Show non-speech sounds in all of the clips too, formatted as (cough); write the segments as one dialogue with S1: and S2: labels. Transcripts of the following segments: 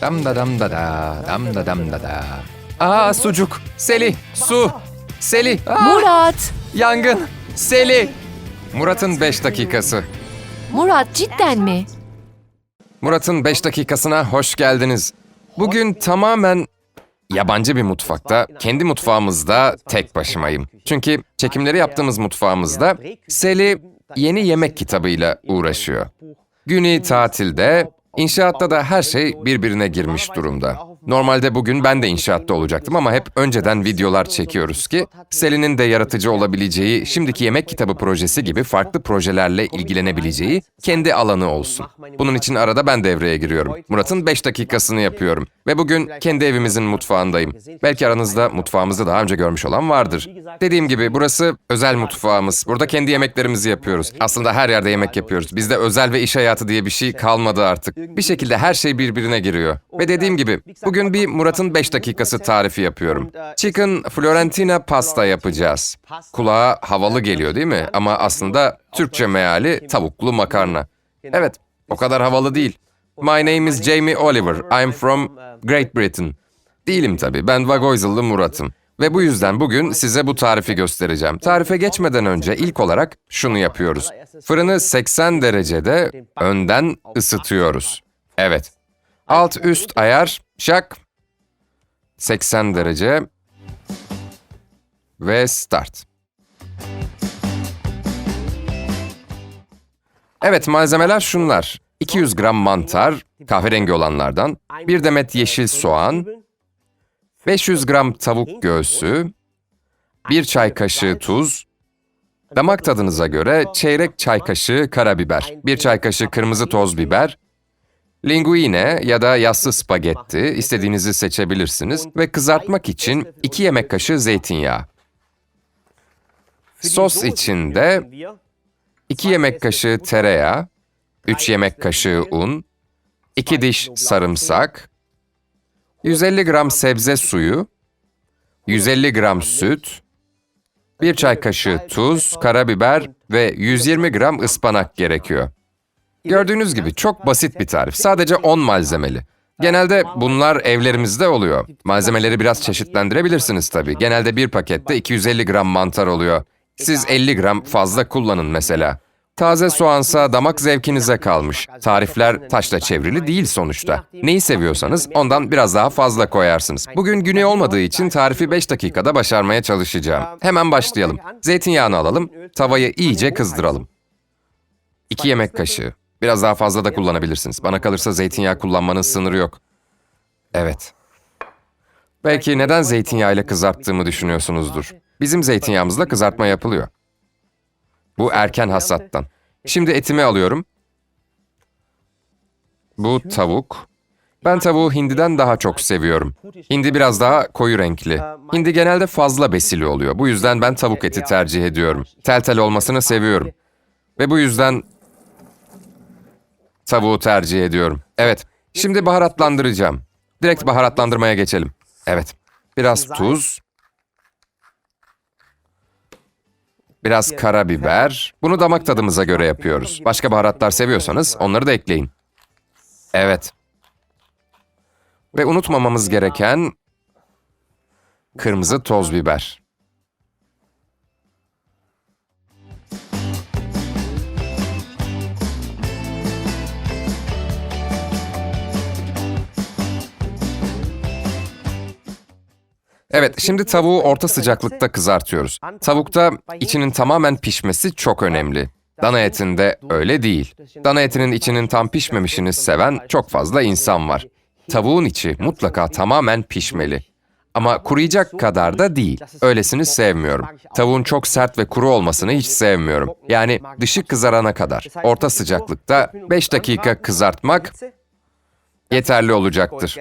S1: Dam da dam da da, dam da dam da da. Aa sucuk, Seli, su, Seli, aa,
S2: Murat!
S1: yangın, Seli. Murat'ın 5 dakikası.
S2: Murat cidden mi?
S1: Murat'ın 5 dakikasına hoş geldiniz. Bugün tamamen yabancı bir mutfakta, kendi mutfağımızda tek başımayım. Çünkü çekimleri yaptığımız mutfağımızda Seli yeni yemek kitabıyla uğraşıyor. Günü tatilde, inşaatta da her şey birbirine girmiş durumda. Normalde bugün ben de inşaatta olacaktım ama hep önceden videolar çekiyoruz ki Selin'in de yaratıcı olabileceği, şimdiki yemek kitabı projesi gibi farklı projelerle ilgilenebileceği kendi alanı olsun. Bunun için arada ben devreye giriyorum. Murat'ın 5 dakikasını yapıyorum. Ve bugün kendi evimizin mutfağındayım. Belki aranızda mutfağımızı daha önce görmüş olan vardır. Dediğim gibi burası özel mutfağımız. Burada kendi yemeklerimizi yapıyoruz. Aslında her yerde yemek yapıyoruz. Bizde özel ve iş hayatı diye bir şey kalmadı artık. Bir şekilde her şey birbirine giriyor. Ve dediğim gibi bugün bir Murat'ın 5 dakikası tarifi yapıyorum. Chicken Florentina pasta yapacağız. Kulağa havalı geliyor değil mi? Ama aslında Türkçe meali tavuklu makarna. Evet, o kadar havalı değil. My name is Jamie Oliver. I'm from Great Britain. Değilim tabii. Ben Vagoyzıllı Murat'ım. Ve bu yüzden bugün size bu tarifi göstereceğim. Tarife geçmeden önce ilk olarak şunu yapıyoruz. Fırını 80 derecede önden ısıtıyoruz. Evet. Alt üst ayar şak. 80 derece. Ve start. Evet malzemeler şunlar. 200 gram mantar, kahverengi olanlardan, bir demet yeşil soğan, 500 gram tavuk göğsü, bir çay kaşığı tuz, damak tadınıza göre çeyrek çay kaşığı karabiber, bir çay kaşığı kırmızı toz biber, linguine ya da yassı spagetti istediğinizi seçebilirsiniz ve kızartmak için 2 yemek kaşığı zeytinyağı. Sos için de 2 yemek kaşığı tereyağı, 3 yemek kaşığı un, 2 diş sarımsak, 150 gram sebze suyu, 150 gram süt, 1 çay kaşığı tuz, karabiber ve 120 gram ıspanak gerekiyor. Gördüğünüz gibi çok basit bir tarif. Sadece 10 malzemeli. Genelde bunlar evlerimizde oluyor. Malzemeleri biraz çeşitlendirebilirsiniz tabii. Genelde bir pakette 250 gram mantar oluyor. Siz 50 gram fazla kullanın mesela. Taze soğansa damak zevkinize kalmış. Tarifler taşla çevrili değil sonuçta. Neyi seviyorsanız ondan biraz daha fazla koyarsınız. Bugün güney olmadığı için tarifi 5 dakikada başarmaya çalışacağım. Hemen başlayalım. Zeytinyağını alalım, tavayı iyice kızdıralım. 2 yemek kaşığı. Biraz daha fazla da kullanabilirsiniz. Bana kalırsa zeytinyağı kullanmanın sınırı yok. Evet. Belki neden zeytinyağıyla kızarttığımı düşünüyorsunuzdur. Bizim zeytinyağımızla kızartma yapılıyor. Bu erken hasattan. Şimdi etimi alıyorum. Bu tavuk. Ben tavuğu hindiden daha çok seviyorum. Hindi biraz daha koyu renkli. Hindi genelde fazla besili oluyor. Bu yüzden ben tavuk eti tercih ediyorum. Tel tel olmasını seviyorum. Ve bu yüzden tavuğu tercih ediyorum. Evet, şimdi baharatlandıracağım. Direkt baharatlandırmaya geçelim. Evet, biraz tuz, biraz karabiber. Bunu damak tadımıza göre yapıyoruz. Başka baharatlar seviyorsanız onları da ekleyin. Evet. Ve unutmamamız gereken kırmızı toz biber. Evet, şimdi tavuğu orta sıcaklıkta kızartıyoruz. Tavukta içinin tamamen pişmesi çok önemli. Dana etinde öyle değil. Dana etinin içinin tam pişmemişini seven çok fazla insan var. Tavuğun içi mutlaka tamamen pişmeli. Ama kuruyacak kadar da değil. Öylesini sevmiyorum. Tavuğun çok sert ve kuru olmasını hiç sevmiyorum. Yani dışı kızarana kadar. Orta sıcaklıkta 5 dakika kızartmak yeterli olacaktır.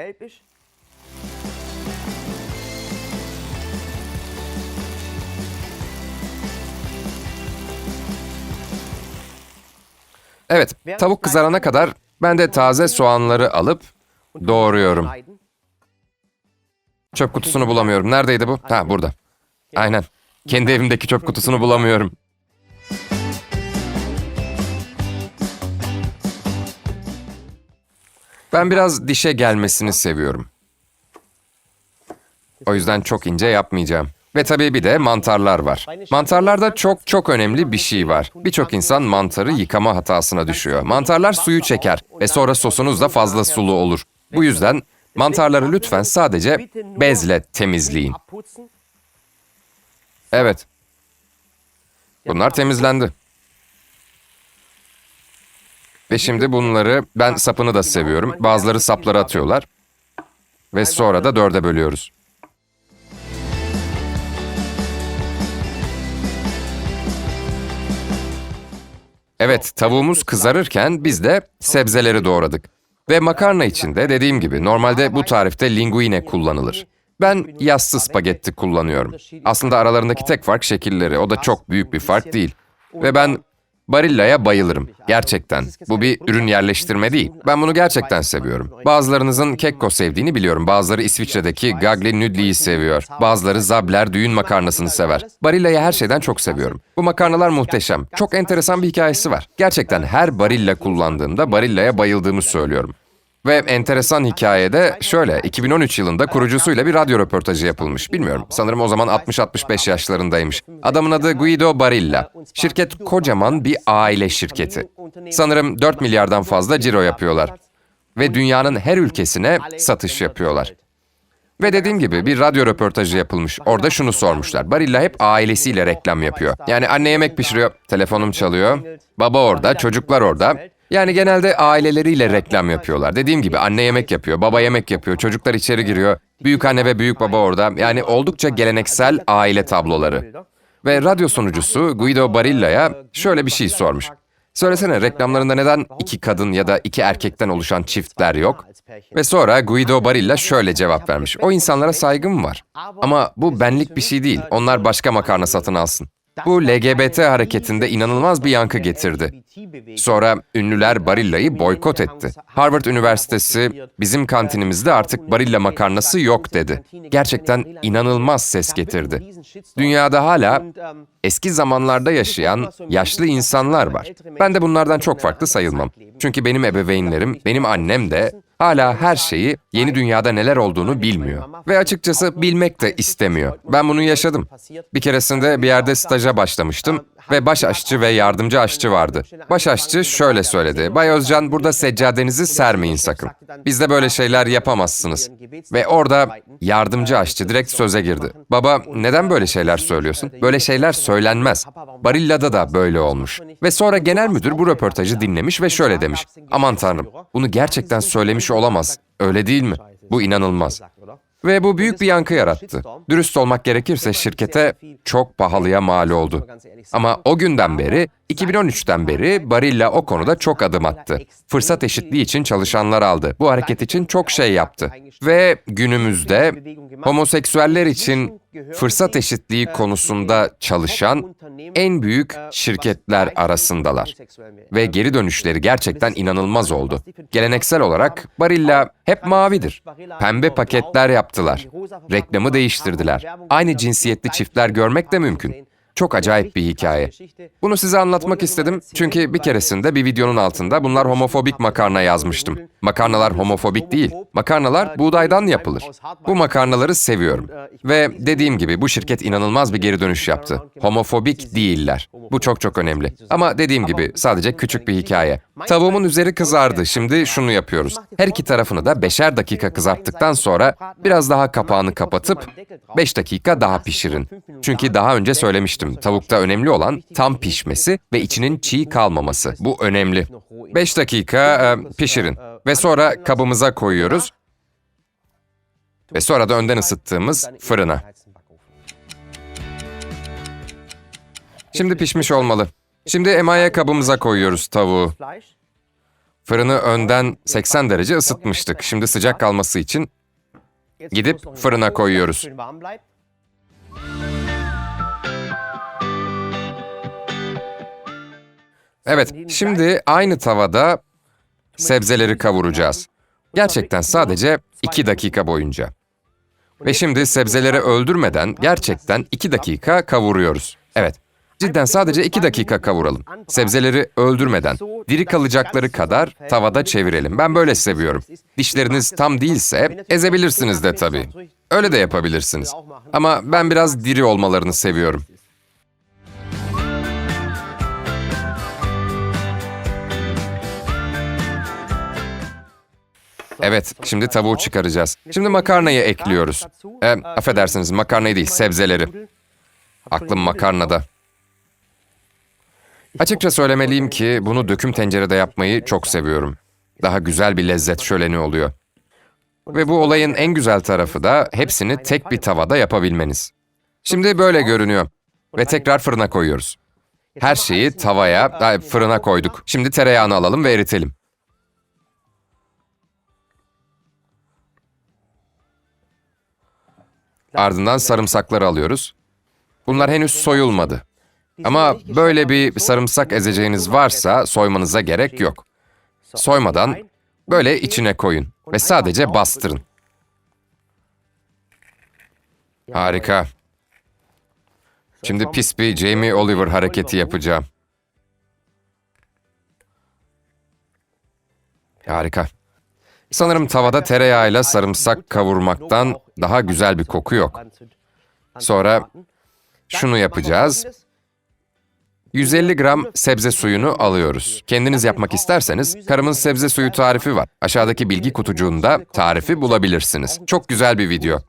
S1: Evet, tavuk kızarana kadar ben de taze soğanları alıp doğruyorum. Çöp kutusunu bulamıyorum. Neredeydi bu? Ha, burada. Aynen. Kendi evimdeki çöp kutusunu bulamıyorum. Ben biraz dişe gelmesini seviyorum. O yüzden çok ince yapmayacağım. Ve tabii bir de mantarlar var. Mantarlarda çok çok önemli bir şey var. Birçok insan mantarı yıkama hatasına düşüyor. Mantarlar suyu çeker ve sonra sosunuz da fazla sulu olur. Bu yüzden mantarları lütfen sadece bezle temizleyin. Evet, bunlar temizlendi. Ve şimdi bunları ben sapını da seviyorum. Bazıları sapları atıyorlar. Ve sonra da dörde bölüyoruz. Evet, tavuğumuz kızarırken biz de sebzeleri doğradık. Ve makarna için de dediğim gibi normalde bu tarifte linguine kullanılır. Ben yassı spagetti kullanıyorum. Aslında aralarındaki tek fark şekilleri. O da çok büyük bir fark değil. Ve ben Barilla'ya bayılırım. Gerçekten. Bu bir ürün yerleştirme değil. Ben bunu gerçekten seviyorum. Bazılarınızın kekko sevdiğini biliyorum. Bazıları İsviçre'deki Gagli Nudli'yi seviyor. Bazıları Zabler düğün makarnasını sever. Barilla'yı her şeyden çok seviyorum. Bu makarnalar muhteşem. Çok enteresan bir hikayesi var. Gerçekten her Barilla kullandığımda Barilla'ya bayıldığımı söylüyorum. Ve enteresan hikayede şöyle, 2013 yılında kurucusuyla bir radyo röportajı yapılmış. Bilmiyorum, sanırım o zaman 60-65 yaşlarındaymış. Adamın adı Guido Barilla. Şirket kocaman bir aile şirketi. Sanırım 4 milyardan fazla ciro yapıyorlar. Ve dünyanın her ülkesine satış yapıyorlar. Ve dediğim gibi bir radyo röportajı yapılmış. Orada şunu sormuşlar. Barilla hep ailesiyle reklam yapıyor. Yani anne yemek pişiriyor, telefonum çalıyor. Baba orada, çocuklar orada. Yani genelde aileleriyle reklam yapıyorlar. Dediğim gibi anne yemek yapıyor, baba yemek yapıyor, çocuklar içeri giriyor. Büyük anne ve büyük baba orada. Yani oldukça geleneksel aile tabloları. Ve radyo sunucusu Guido Barilla'ya şöyle bir şey sormuş. Söylesene reklamlarında neden iki kadın ya da iki erkekten oluşan çiftler yok? Ve sonra Guido Barilla şöyle cevap vermiş. O insanlara saygım var. Ama bu benlik bir şey değil. Onlar başka makarna satın alsın. Bu LGBT hareketinde inanılmaz bir yankı getirdi. Sonra ünlüler Barilla'yı boykot etti. Harvard Üniversitesi bizim kantinimizde artık Barilla makarnası yok dedi. Gerçekten inanılmaz ses getirdi. Dünyada hala eski zamanlarda yaşayan yaşlı insanlar var. Ben de bunlardan çok farklı sayılmam. Çünkü benim ebeveynlerim, benim annem de hala her şeyi yeni dünyada neler olduğunu bilmiyor. Ve açıkçası bilmek de istemiyor. Ben bunu yaşadım. Bir keresinde bir yerde staja başlamıştım ve baş aşçı ve yardımcı aşçı vardı. Baş aşçı şöyle söyledi. Bay Özcan burada seccadenizi sermeyin sakın. Bizde böyle şeyler yapamazsınız. Ve orada yardımcı aşçı direkt söze girdi. Baba neden böyle şeyler söylüyorsun? Böyle şeyler söylenmez. Barilla'da da böyle olmuş. Ve sonra genel müdür bu röportajı dinlemiş ve şöyle demiş. Aman tanrım bunu gerçekten söylemiş olamaz. Öyle değil mi? Bu inanılmaz. Ve bu büyük bir yankı yarattı. Dürüst olmak gerekirse şirkete çok pahalıya mal oldu. Ama o günden beri, 2013'ten beri Barilla o konuda çok adım attı. Fırsat eşitliği için çalışanlar aldı. Bu hareket için çok şey yaptı. Ve günümüzde homoseksüeller için fırsat eşitliği konusunda çalışan en büyük şirketler arasındalar. Ve geri dönüşleri gerçekten inanılmaz oldu. Geleneksel olarak Barilla hep mavidir. Pembe paketler yaptılar. Reklamı değiştirdiler. Aynı cinsiyetli çiftler görmek de mümkün. Çok acayip bir hikaye. Bunu size anlatmak istedim çünkü bir keresinde bir videonun altında bunlar homofobik makarna yazmıştım. Makarnalar homofobik değil. Makarnalar buğdaydan yapılır. Bu makarnaları seviyorum. Ve dediğim gibi bu şirket inanılmaz bir geri dönüş yaptı. Homofobik değiller. Bu çok çok önemli. Ama dediğim gibi sadece küçük bir hikaye. Tavuğumun üzeri kızardı. Şimdi şunu yapıyoruz. Her iki tarafını da beşer dakika kızarttıktan sonra biraz daha kapağını kapatıp 5 dakika daha pişirin. Çünkü daha önce söylemiştim. Tavukta önemli olan tam pişmesi ve içinin çiğ kalmaması. Bu önemli. 5 dakika e, pişirin ve sonra kabımıza koyuyoruz ve sonra da önden ısıttığımız fırına. Şimdi pişmiş olmalı. Şimdi emaye kabımıza koyuyoruz tavuğu. Fırını önden 80 derece ısıtmıştık. Şimdi sıcak kalması için gidip fırına koyuyoruz. Evet, şimdi aynı tavada sebzeleri kavuracağız. Gerçekten sadece 2 dakika boyunca. Ve şimdi sebzeleri öldürmeden gerçekten 2 dakika kavuruyoruz. Evet. Cidden sadece iki dakika kavuralım. Sebzeleri öldürmeden, diri kalacakları kadar tavada çevirelim. Ben böyle seviyorum. Dişleriniz tam değilse ezebilirsiniz de tabii. Öyle de yapabilirsiniz. Ama ben biraz diri olmalarını seviyorum. Evet, şimdi tavuğu çıkaracağız. Şimdi makarnayı ekliyoruz. E, affedersiniz, makarnayı değil, sebzeleri. Aklım makarnada. Açıkça söylemeliyim ki bunu döküm tencerede yapmayı çok seviyorum. Daha güzel bir lezzet şöleni oluyor. Ve bu olayın en güzel tarafı da hepsini tek bir tavada yapabilmeniz. Şimdi böyle görünüyor. Ve tekrar fırına koyuyoruz. Her şeyi tavaya, ay, fırına koyduk. Şimdi tereyağını alalım ve eritelim. Ardından sarımsakları alıyoruz. Bunlar henüz soyulmadı. Ama böyle bir sarımsak ezeceğiniz varsa soymanıza gerek yok. Soymadan böyle içine koyun ve sadece bastırın. Harika. Şimdi pis bir Jamie Oliver hareketi yapacağım. Harika. Sanırım tavada tereyağıyla sarımsak kavurmaktan daha güzel bir koku yok. Sonra şunu yapacağız. 150 gram sebze suyunu alıyoruz. Kendiniz yapmak isterseniz karımın sebze suyu tarifi var. Aşağıdaki bilgi kutucuğunda tarifi bulabilirsiniz. Çok güzel bir video.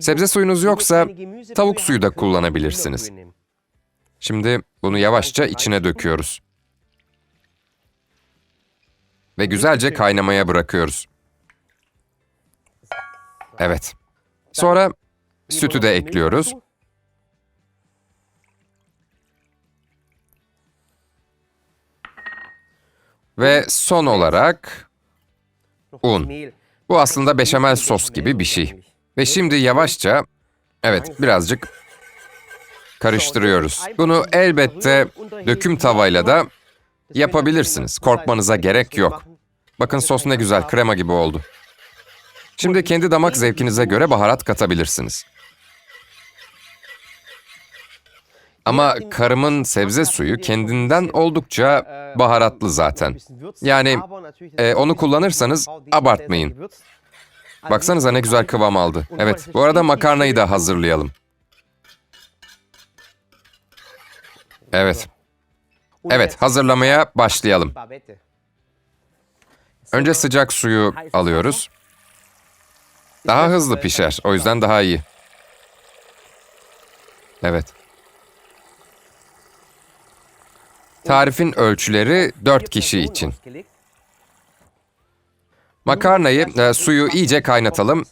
S1: Sebze suyunuz yoksa tavuk suyu da kullanabilirsiniz. Şimdi bunu yavaşça içine döküyoruz. Ve güzelce kaynamaya bırakıyoruz. Evet. Sonra sütü de ekliyoruz. Ve son olarak un. Bu aslında beşamel sos gibi bir şey. Ve şimdi yavaşça, evet birazcık karıştırıyoruz. Bunu elbette döküm tavayla da yapabilirsiniz. Korkmanıza gerek yok. Bakın sos ne güzel, krema gibi oldu. Şimdi kendi damak zevkinize göre baharat katabilirsiniz. Ama karımın sebze suyu kendinden oldukça baharatlı zaten. Yani e, onu kullanırsanız abartmayın. Baksanıza ne güzel kıvam aldı. Evet, bu arada makarnayı da hazırlayalım. Evet. Evet, hazırlamaya başlayalım. Önce sıcak suyu alıyoruz. Daha hızlı pişer, o yüzden daha iyi. Evet. Tarifin ölçüleri 4 kişi için. Makarnayı, e, suyu iyice kaynatalım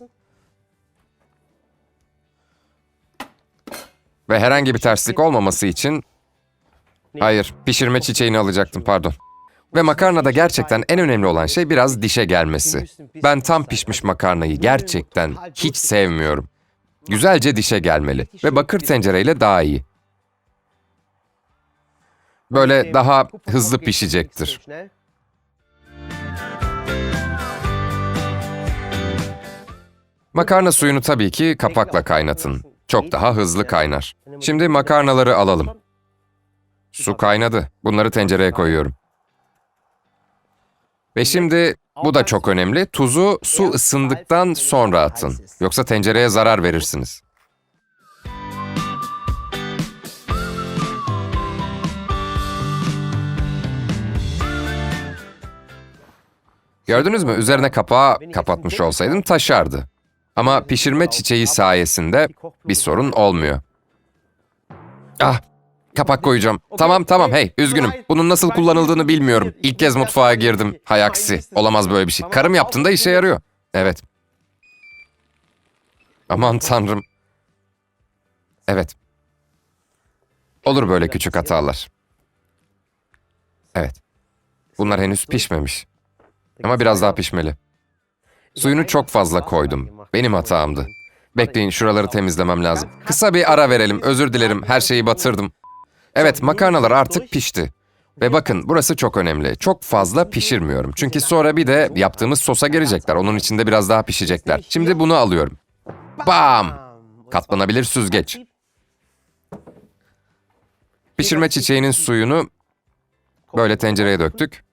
S1: ve herhangi bir terslik olmaması için... Hayır, pişirme çiçeğini alacaktım, pardon. Ve makarnada gerçekten en önemli olan şey biraz dişe gelmesi. Ben tam pişmiş makarnayı gerçekten hiç sevmiyorum. Güzelce dişe gelmeli ve bakır tencereyle daha iyi. Böyle daha hızlı pişecektir. Makarna suyunu tabii ki kapakla kaynatın. Çok daha hızlı kaynar. Şimdi makarnaları alalım. Su kaynadı. Bunları tencereye koyuyorum. Ve şimdi bu da çok önemli. Tuzu su ısındıktan sonra atın. Yoksa tencereye zarar verirsiniz. Gördünüz mü? Üzerine kapağı kapatmış olsaydım taşardı. Ama pişirme çiçeği sayesinde bir sorun olmuyor. Ah, kapak koyacağım. Tamam tamam hey üzgünüm. Bunun nasıl kullanıldığını bilmiyorum. İlk kez mutfağa girdim. Hay aksi. Olamaz böyle bir şey. Karım yaptığında işe yarıyor. Evet. Aman tanrım. Evet. Olur böyle küçük hatalar. Evet. Bunlar henüz pişmemiş. Ama biraz daha pişmeli. Suyunu çok fazla koydum. Benim hatamdı. Bekleyin şuraları temizlemem lazım. Kısa bir ara verelim. Özür dilerim. Her şeyi batırdım. Evet, makarnalar artık pişti. Ve bakın burası çok önemli. Çok fazla pişirmiyorum. Çünkü sonra bir de yaptığımız sosa gelecekler. Onun içinde biraz daha pişecekler. Şimdi bunu alıyorum. Bam! Katlanabilir süzgeç. Pişirme çiçeğinin suyunu böyle tencereye döktük.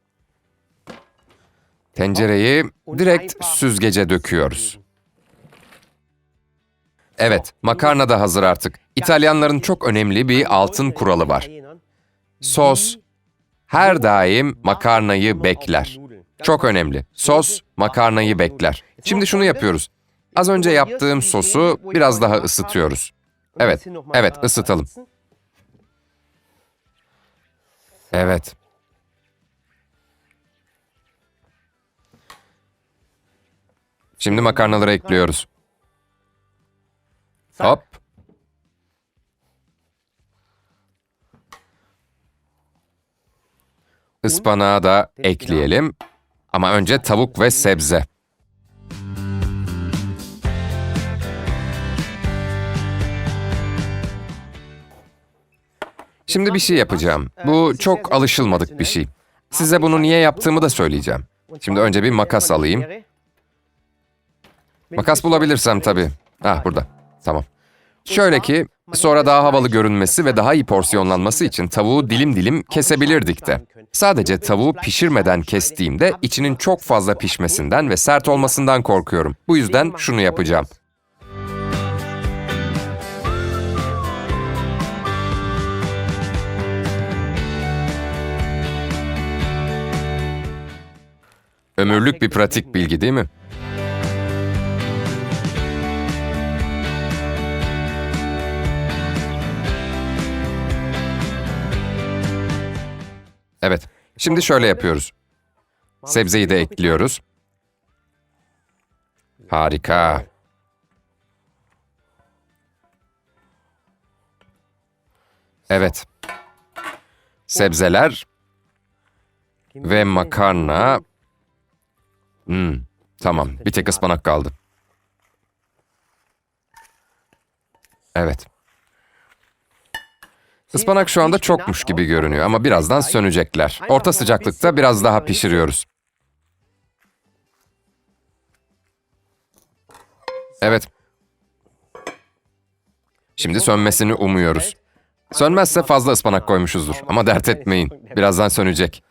S1: Tencereyi direkt süzgece döküyoruz. Evet, makarna da hazır artık. İtalyanların çok önemli bir altın kuralı var. Sos her daim makarnayı bekler. Çok önemli. Sos makarnayı bekler. Şimdi şunu yapıyoruz. Az önce yaptığım sosu biraz daha ısıtıyoruz. Evet, evet ısıtalım. Evet. Şimdi makarnaları ekliyoruz. Hop. Ispanağı da ekleyelim. Ama önce tavuk ve sebze. Şimdi bir şey yapacağım. Bu çok alışılmadık bir şey. Size bunu niye yaptığımı da söyleyeceğim. Şimdi önce bir makas alayım. Makas bulabilirsem tabii. Ah burada. Tamam. Şöyle ki sonra daha havalı görünmesi ve daha iyi porsiyonlanması için tavuğu dilim dilim kesebilirdik de. Sadece tavuğu pişirmeden kestiğimde içinin çok fazla pişmesinden ve sert olmasından korkuyorum. Bu yüzden şunu yapacağım. Ömürlük bir pratik bilgi değil mi? Evet. Şimdi şöyle yapıyoruz. Sebzeyi de ekliyoruz. Harika. Evet. Sebzeler ve makarna. Hmm, tamam. Bir tek ıspanak kaldı. Evet. Ispanak şu anda çokmuş gibi görünüyor ama birazdan sönecekler. Orta sıcaklıkta biraz daha pişiriyoruz. Evet. Şimdi sönmesini umuyoruz. Sönmezse fazla ıspanak koymuşuzdur ama dert etmeyin. Birazdan sönecek.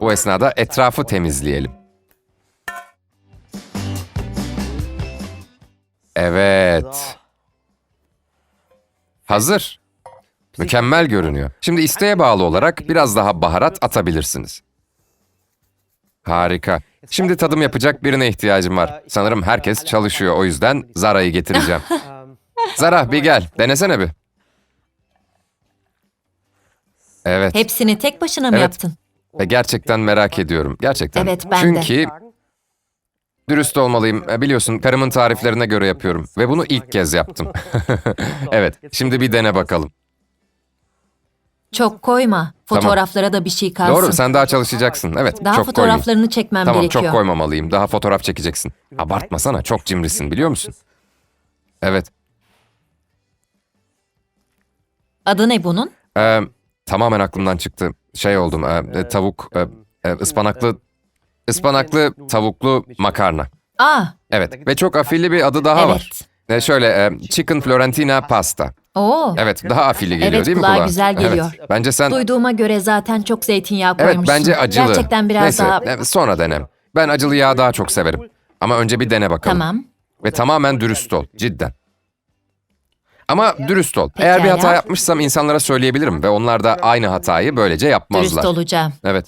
S1: Bu esnada etrafı temizleyelim. Evet. Hazır. Mükemmel görünüyor. Şimdi isteğe bağlı olarak biraz daha baharat atabilirsiniz. Harika. Şimdi tadım yapacak birine ihtiyacım var. Sanırım herkes çalışıyor o yüzden Zara'yı getireceğim. (laughs) Zara bir gel, denesene bir. Evet.
S3: Hepsini tek başına mı
S1: Evet.
S3: yaptın?
S1: Ve gerçekten merak ediyorum. Gerçekten.
S3: Evet, ben de.
S1: Çünkü dürüst olmalıyım. E, Biliyorsun karımın tariflerine göre yapıyorum. Ve bunu ilk kez yaptım. (laughs) evet. Şimdi bir dene bakalım.
S3: Çok koyma. Fotoğraflara da bir şey kalsın.
S1: Doğru sen daha çalışacaksın. Evet.
S3: Daha
S1: çok koymayayım.
S3: fotoğraflarını çekmem
S1: Tamam
S3: gerekiyor.
S1: çok koymamalıyım. Daha fotoğraf çekeceksin. Abartmasana çok cimrisin biliyor musun? Evet.
S3: Adı ne bunun?
S1: Ee, tamamen aklımdan çıktı. Şey oldum. e, e, tavuk, e, e, ıspanaklı, ıspanaklı tavuklu makarna.
S3: Aa,
S1: Evet ve çok afilli bir adı daha var.
S3: evet.
S1: E, şöyle e, Chicken Florentina Pasta.
S3: Oo.
S1: Evet daha afilli geliyor
S3: Evet,
S1: değil mi
S3: kulağa
S1: kulağa?
S3: güzel geliyor.
S1: Evet, bence sen...
S3: Duyduğuma göre zaten çok zeytinyağı
S1: Evet
S3: koymuşsun.
S1: bence acılı.
S3: Gerçekten biraz
S1: Neyse
S3: daha...
S1: e, sonra dene. Ben acılı yağı daha çok severim. Ama önce bir dene bakalım.
S3: Tamam.
S1: Ve tamamen dürüst ol, cidden. Ama dürüst ol. Eğer bir
S3: Pekala.
S1: hata yapmışsam insanlara söyleyebilirim ve onlar da aynı hatayı böylece yapmazlar.
S3: Dürüst olacağım.
S1: Evet,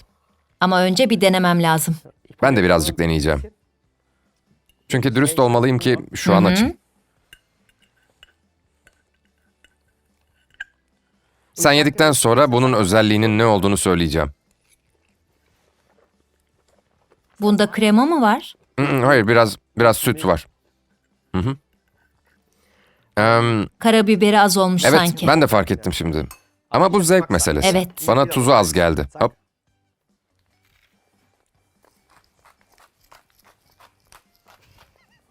S3: Ama önce bir denemem lazım.
S1: ben de birazcık deneyeceğim. Çünkü dürüst olmalıyım ki şu an açım. Sen yedikten sonra bunun özelliğinin ne olduğunu söyleyeceğim.
S3: Bunda krema mı var?
S1: Hayır, biraz biraz süt var. Hı hı. Em,
S3: Karabiberi az olmuş
S1: evet,
S3: sanki.
S1: ben de fark ettim şimdi. Ama bu zevk meselesi.
S3: Evet.
S1: Bana tuzu az geldi. Hop.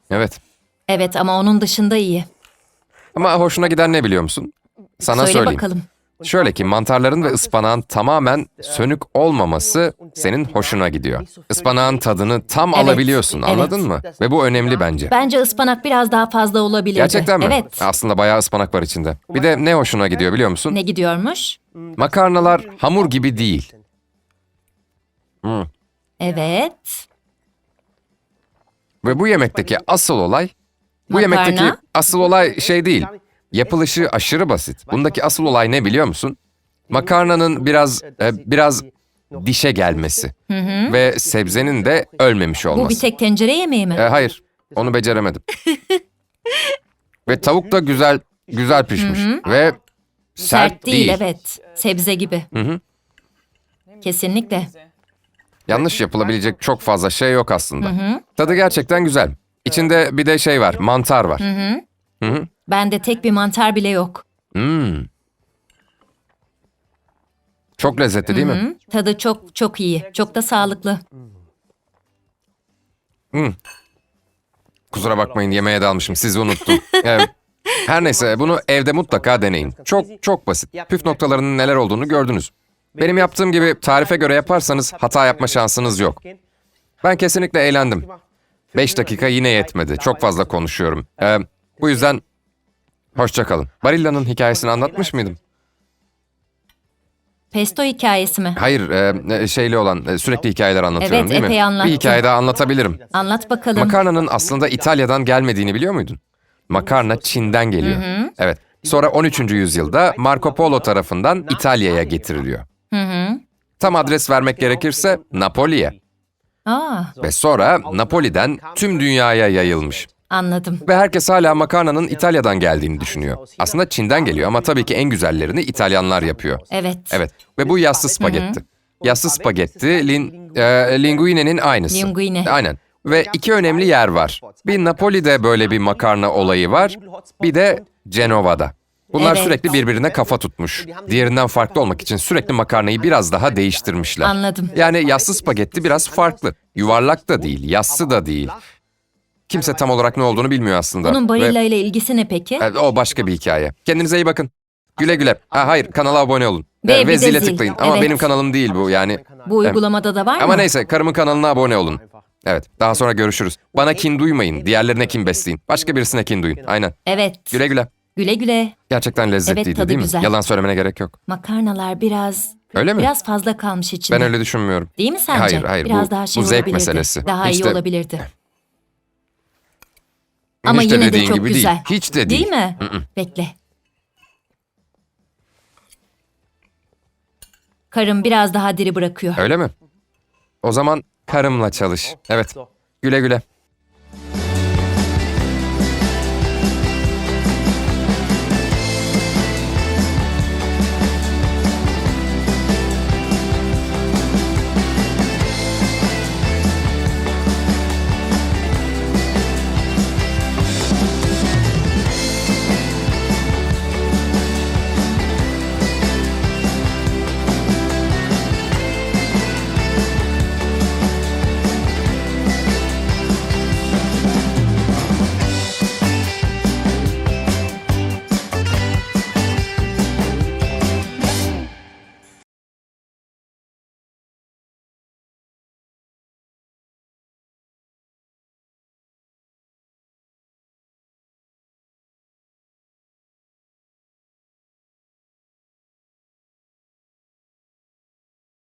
S1: Evet.
S3: Evet ama onun dışında iyi.
S1: Ama hoşuna gider ne biliyor musun? Sana
S3: Söyle
S1: söyleyeyim.
S3: bakalım.
S1: Şöyle ki mantarların ve ıspanağın tamamen sönük olmaması senin hoşuna gidiyor. Ispanağın tadını tam
S3: Evet,
S1: alabiliyorsun anladın mı? Ve bu önemli bence.
S3: Bence ıspanak biraz daha fazla olabilirdi.
S1: Gerçekten mi?
S3: Evet.
S1: Aslında bayağı ıspanak var içinde. Bir de ne hoşuna gidiyor biliyor musun?
S3: Ne gidiyormuş?
S1: Makarnalar hamur gibi değil.
S3: Evet.
S1: Ve bu yemekteki asıl olay, bu
S3: Makarna.
S1: yemekteki asıl olay şey değil. Yapılışı aşırı basit. Bundaki asıl olay ne biliyor musun? Makarnanın biraz e, biraz dişe gelmesi ve sebzenin de ölmemiş olması.
S3: Bu bir tek tencere yemeği mi?
S1: E, hayır, onu beceremedim. (laughs) ve tavuk da güzel güzel pişmiş ve sert,
S3: değil, evet. Sebze gibi.
S1: hı.
S3: Kesinlikle.
S1: Yanlış yapılabilecek çok fazla şey yok aslında. Tadı gerçekten güzel. İçinde bir de şey var, mantar var. Hı hı.
S3: Bende tek bir mantar bile yok.
S1: Hmm. Çok lezzetli değil mi?
S3: Hı? Tadı çok çok iyi. Çok da sağlıklı.
S1: Kusura bakmayın yemeğe dalmışım sizi unuttum. (laughs) Evet. Her neyse bunu evde mutlaka deneyin. Çok çok basit. Püf noktalarının neler olduğunu gördünüz. Benim yaptığım gibi tarife göre yaparsanız hata yapma şansınız yok. Ben kesinlikle eğlendim. 5 dakika yine yetmedi. Çok fazla konuşuyorum. Ee, bu yüzden hoşça kalın. Barilla'nın hikayesini anlatmış mıydım?
S3: Pesto hikayesi mi?
S1: Hayır, e, şeyli olan e, sürekli hikayeler anlatıyorum
S3: Evet,
S1: değil mi?
S3: epey anlattın.
S1: Bir hikaye daha anlatabilirim.
S3: Anlat bakalım.
S1: Makarnanın aslında İtalya'dan gelmediğini biliyor muydun? Makarna Çin'den geliyor. Evet. Sonra 13. yüzyılda Marco Polo tarafından İtalya'ya getiriliyor. Tam adres vermek gerekirse Napoli'ye
S3: Aa,
S1: ve sonra Napoli'den tüm dünyaya yayılmış.
S3: Anladım.
S1: Ve herkes hala makarnanın İtalya'dan geldiğini düşünüyor. Aslında Çin'den geliyor ama tabii ki en güzellerini İtalyanlar yapıyor.
S3: Evet.
S1: Evet ve bu yassı spagetti. Yassı spagetti lin, e, linguine'nin aynısı.
S3: Linguine.
S1: Aynen. Ve iki önemli yer var. Bir Napoli'de böyle bir makarna olayı var. Bir de Cenova'da. Bunlar
S3: Evet.
S1: sürekli birbirine kafa tutmuş. Diğerinden farklı olmak için sürekli makarnayı biraz daha değiştirmişler.
S3: Anladım.
S1: Yani yassı spagetti biraz farklı. Yuvarlak da değil, yassı da değil. Kimse tam olarak ne olduğunu bilmiyor aslında.
S3: Bunun Barilla ile ilgisi ne peki?
S1: O başka bir hikaye. Kendinize iyi bakın. Güle güle. Ha, hayır kanala abone olun.
S3: Ve bir de
S1: zile
S3: zil.
S1: tıklayın. Ama
S3: Evet.
S1: benim kanalım değil bu yani.
S3: Bu uygulamada da var mı?
S1: Ama neyse karımın kanalına abone olun. Evet daha sonra görüşürüz. Bana kin duymayın. Diğerlerine kin besleyin. Başka birisine kin duyun. Aynen.
S3: Evet.
S1: Güle güle.
S3: Güle güle.
S1: Gerçekten lezzetliydi
S3: tadı
S1: değil mi?
S3: güzel.
S1: Yalan söylemene gerek yok.
S3: Makarnalar biraz
S1: Öyle mi?
S3: biraz fazla kalmış içinde.
S1: Ben öyle düşünmüyorum.
S3: Değil mi sence?
S1: Hayır, hayır,
S3: Biraz
S1: bu-
S3: daha şey
S1: bu zevk
S3: olabilirdi.
S1: meselesi.
S3: Daha iyi
S1: de-
S3: olabilirdi. Ama
S1: Hiç de
S3: yine de
S1: dediğin
S3: çok
S1: gibi
S3: güzel.
S1: değil. Hiç de değil.
S3: Değil mi? Bekle. Karım biraz daha diri bırakıyor.
S1: Öyle mi? O zaman karımla çalış. Evet. Güle güle.